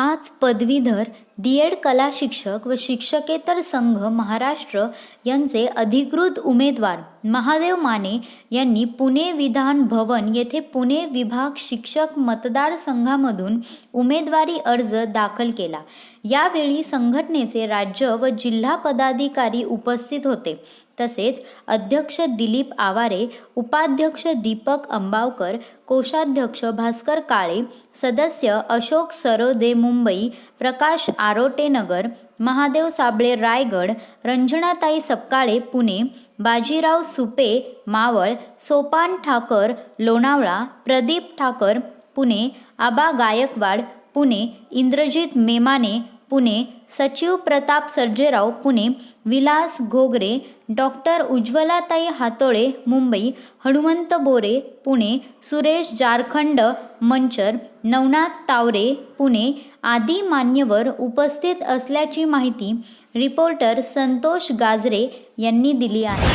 आज पदवीधर D Ed कला शिक्षक व शिक्षकेतर संघ महाराष्ट्र यांचे अधिकृत उमेदवार महादेव माने यांनी पुणे विधान भवन येथे पुणे विभाग शिक्षक मतदारसंघामधून उमेदवारी अर्ज दाखल केला. यावेळी संघटनेचे राज्य व जिल्हा पदाधिकारी उपस्थित होते. तसेच अध्यक्ष दिलीप आवारे उपाध्यक्ष दीपक अंबावकर कोषाध्यक्ष भास्कर काळे सदस्य अशोक सरोदे मुंबई प्रकाश आरोटेनगर महादेव साबळे रायगड रंजनाताई सपकाळे पुणे बाजीराव सुपे मावळ सोपान ठाकर लोणावळा प्रदीप ठाकर पुणे आबा गायकवाड पुणे इंद्रजित मेमाने पुणे सचिव प्रताप सर्जेराव पुणे विलास घोगरे डॉक्टर उज्ज्वलाताई हातोळे मुंबई हनुमंत बोरे पुणे सुरेश जारखंड मंचर नवनाथ तावरे पुणे आदी मान्यवर उपस्थित असल्याची माहिती रिपोर्टर संतोष गाजरे यांनी दिली आहे.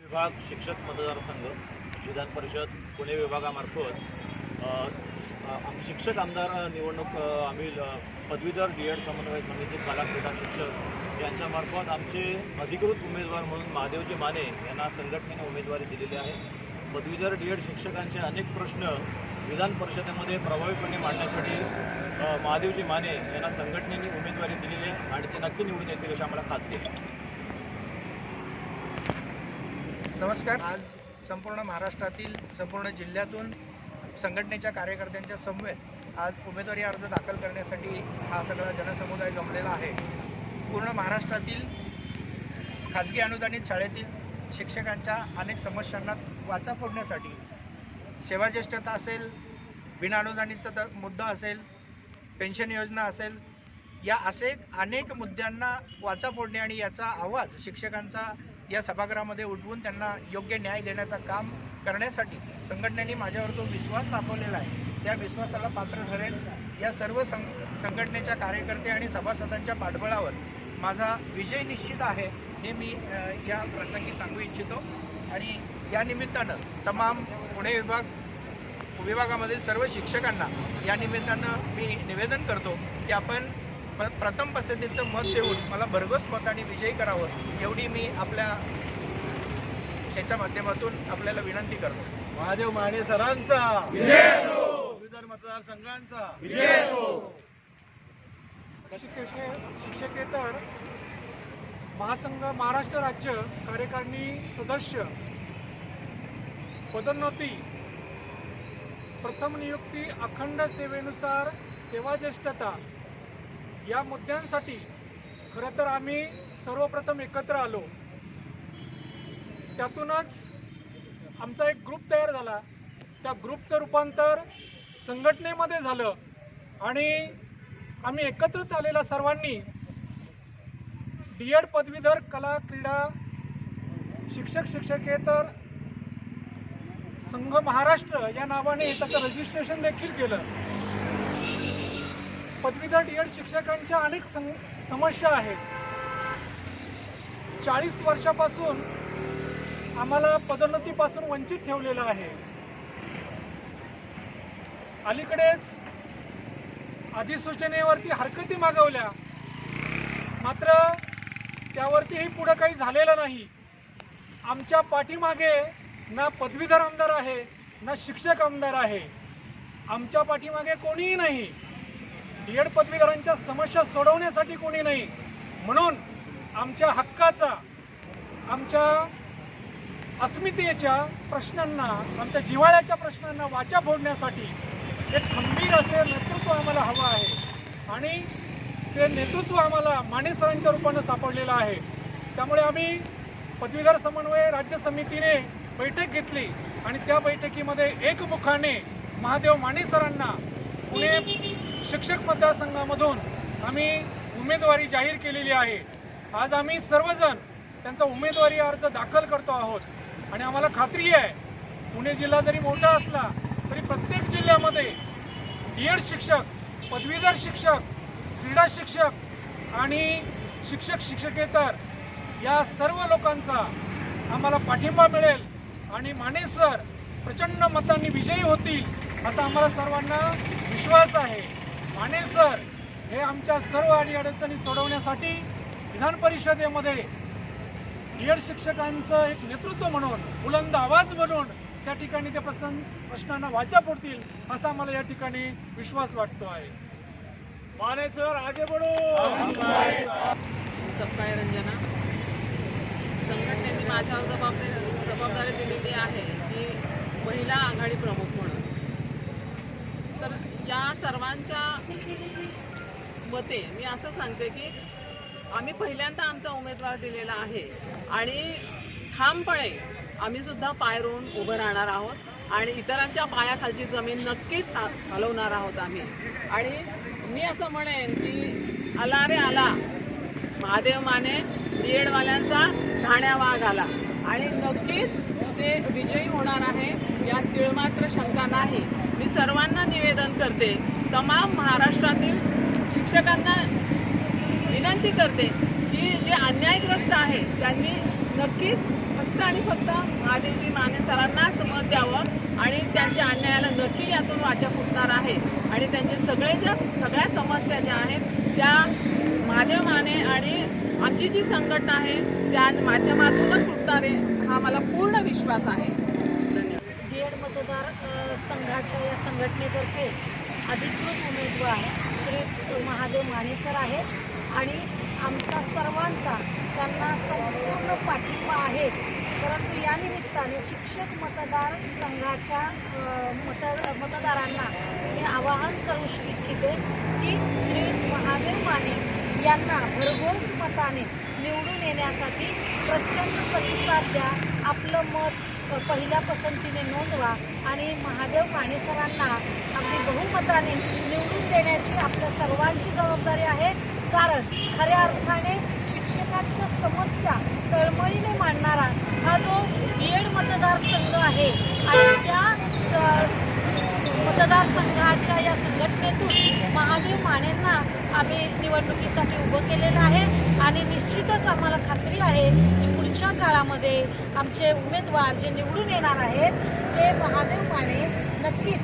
विभाग शिक्षक मतदारसंघ विधान परिषद पुणे विभागामार्फत शिक्षक आमदार निवडणूक आम्ही पदवीधर डी एड समन्वय समिती कलाक्रीडा शिक्षक यांच्यामार्फत आमचे अधिकृत उमेदवार म्हणून महादेवजी माने यांना संघटनेने उमेदवारी दिलेली आहे. पदवीधर डी एड शिक्षकांचे अनेक प्रश्न विधान परिषदेमध्ये प्रभावीपणे मांडण्यासाठी महादेवजी माने यांना संघटनेने उमेदवारी दिलेली आहे. आणि ते नक्की निवडून येतील अशी आम्हाला खात्री आहे. नमस्कार. आज संपूर्ण महाराष्ट्रातील संपूर्ण जिल्ह्यातून संघटनेच्या कार्यकर्त्यांच्या समवेत आज उमेदवारी अर्ज दाखल करण्यासाठी हा सगळा जनसमुदाय जमलेला आहे. पूर्ण महाराष्ट्रातील खाजगी अनुदानित शाळेतील शिक्षकांच्या अनेक समस्यांना वाचा फोडण्यासाठी सेवाज्येष्ठता असेल बिनाअनुदानितचा तर मुद्दा असेल पेन्शन योजना असेल या असे अनेक मुद्द्यांना वाचा फोडणे आणि याचा आवाज शिक्षकांचा या सभागृहामध्ये उठवून त्यांना योग्य न्याय देण्याचं काम करण्यासाठी संघटनेने माझ्यावर जो विश्वास दाखवलेला आहे. त्या विश्वासाला पात्र ठरेल. या सर्व सं संघटनेच्या कार्यकर्ते आणि सभासदांच्या पाठबळावर माझा विजय निश्चित आहे हे मी या प्रसंगी सांगू इच्छितो. आणि या निमित्तानं तमाम पुणे विभाग विभागामधील सर्व शिक्षकांना या निमित्तानं मी निवेदन करतो की आपण प्रथम पसंतीचं मत देऊन मला भरघोस मताने विजयी करावं एवढी मी आपल्या याच्या माध्यमातून आपल्याला विनंती करतो. महादेव माने सरांचा. मतदारसंघांचा शिक्षके शिक्षकेतर महासंघ महाराष्ट्र राज्य कार्यकारिणी सदस्य पदोन्नती. प्रथम नियुक्ती अखंड सेवेनुसार सेवाज्येष्ठता. या मुद्द्यांसाठी खरं तर आम्ही सर्वप्रथम एकत्र आलो. त्यातूनच आमचा एक ग्रुप तयार झाला. त्या ग्रुपचं रूपांतर संघटनेमध्ये झालं आणि आम्ही एकत्रित आलेल्या सर्वांनी डी एड पदवीधर कला क्रीडा शिक्षक शिक्षकेतर संघ महाराष्ट्र या नावाने त्याचं रजिस्ट्रेशन देखील केलं. पदवीधर डी एड शिक्षकांच्या अनेक सम समस्या आहेत. चाळीस वर्षापासून आम्हाला पदोन्नतीपासून वंचित ठेवलेलं आहे. अलीकडेच अधिसूचनेवरती हरकती मागवल्या. मात्र त्यावरतीही पुढं काही झालेलं नाही. आमच्या पाठीमागे ना पदवीधर आमदार आहे ना शिक्षक आमदार आहे. आमच्या पाठीमागे कोणीही नाही. डी एड पदवीधरांच्या समस्या सोडवण्यासाठी कोणी नाही. म्हणून आमच्या हक्काचा आमच्या अस्मितेच्या प्रश्नांना आमच्या जिव्हाळ्याच्या प्रश्नांना वाचा फोडण्यासाठी एक खंबीर असे नेतृत्व आम्हाला हवं आहे. आणि ते नेतृत्व आम्हाला माने सरांच्या रूपानं सापडलेलं आहे. त्यामुळे आम्ही पदवीधर समन्वय राज्य समितीने बैठक घेतली आणि त्या बैठकीमध्ये एकमुखाने महादेव माने सरांना पुणे शिक्षक मतदारसंघामधून आम्ही उमेदवारी जाहीर केलेली आहे. आज आम्ही सर्वजण त्यांचा उमेदवारी अर्ज दाखल करतो आहोत. आणि आम्हाला खात्री आहे पुणे जिल्हा जरी मोठा असला तरी प्रत्येक जिल्ह्यामध्ये डी एड शिक्षक पदवीधर शिक्षक क्रीडा शिक्षक आणि शिक्षक शिक्षकेतर या सर्व लोकांचा आम्हाला पाठिंबा मिळेल आणि माने सर प्रचंड मतांनी विजयी होतील असा आम्हाला सर्वांना विश्वास आहे. माने सर हे आमच्या सर्व अडीअडचणी सोडवण्यासाठी विधान परिषदेमध्ये बीएड शिक्षकांचं एक नेतृत्व म्हणून बुलंद आवाज म्हणून त्या ठिकाणी त्या प्रसन्न प्रश्नांना वाचा फोडतील असा मला या ठिकाणी विश्वास वाटतो आहे. माने सर आगे बढो. सपकाळ रंजना. संघटनेने माझ्यावर जबाबदारी जबाबदारी दिलेली आहे की महिला आघाडी प्रमुख म्हणून. तर या सर्वांच्या मते मी असं सांगते की आम्ही पहिल्यांदा आमचा उमेदवार दिलेला आहे आणि ठामपणे आम्ही सुद्धा पाय रोवून उभं राहणार आहोत आणि इतरांच्या पायाखालची जमीन नक्कीच हलवणार आहोत आम्ही. आणि मी असं म्हणेन की आला रे आला. महादेव माने बीएडवाल्यांचा ठाण्या वाघ आला आणि नक्कीच ते विजयी होणार आहे यात तिळमात्र शंका नाही. मी सर्वांना निवेदन करते तमाम महाराष्ट्रातील शिक्षकांना विनंती करते की जे अन्यायग्रस्त आहे त्यांनी नक्कीच फक्त आणि फक्त महादेवजी माने सरांनाच मत द्यावं आणि त्यांच्या अन्यायाला नक्की यातून वाचा फुटणार आहे. आणि त्यांचे सगळे ज्या सगळ्या समस्या ज्या आहेत त्या महादेव माने आणि आमची जी संघटना आहे त्या माध्यमातूनच सुटणार आहे हा मला पूर्ण विश्वास आहे. मतदार संघाच्या या संघटनेतर्फे अधिकृत उमेदवार श्री महादेव मानेसर आहे आणि आमचा सर्वांचा त्यांना संपूर्ण पाठिंबा आहे. परंतु या निमित्ताने शिक्षक मतदार संघाच्या मत मतदारांना मी आवाहन करू इच्छिते की श्री महादेव माने यांना भरघोस मताने निवडून येण्यासाठी प्रचंड प्रतिसाद द्या. आपलं मत पहिल्या पसंतीने नोंदवा आणि महादेव माने सरांना अगदी बहुमताने निवडून देण्याची आपल्या सर्वांची जबाबदारी आहे. कारण खऱ्या अर्थाने शिक्षकांच्या समस्या तळमळीने मांडणारा हा जो बीएड मतदारसंघ आहे आणि त्या मतदारसंघाच्या या संघटनेतून महादेव मानेंना आम्ही निवडणुकीसाठी उभं केलेलं आहे आणि निश्चितच आम्हाला आहे की पुढच्या काळामध्ये आमचे उमेदवार जे निवडून येणार आहेत ते महादेव माने नक्कीच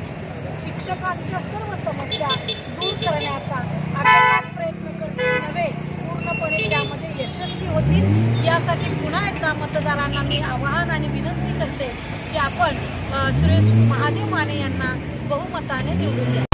शिक्षकांच्या सर्व समस्या दूर करण्याचा आटोकाट प्रयत्न करतील. नव्हे पूर्णपणे त्यामध्ये यशस्वी होतील. यासाठी पुन्हा एकदा मतदारांना मी आवाहन आणि विनंती करते की आपण श्री महादेव माने यांना बहुमताने निवडून द्या.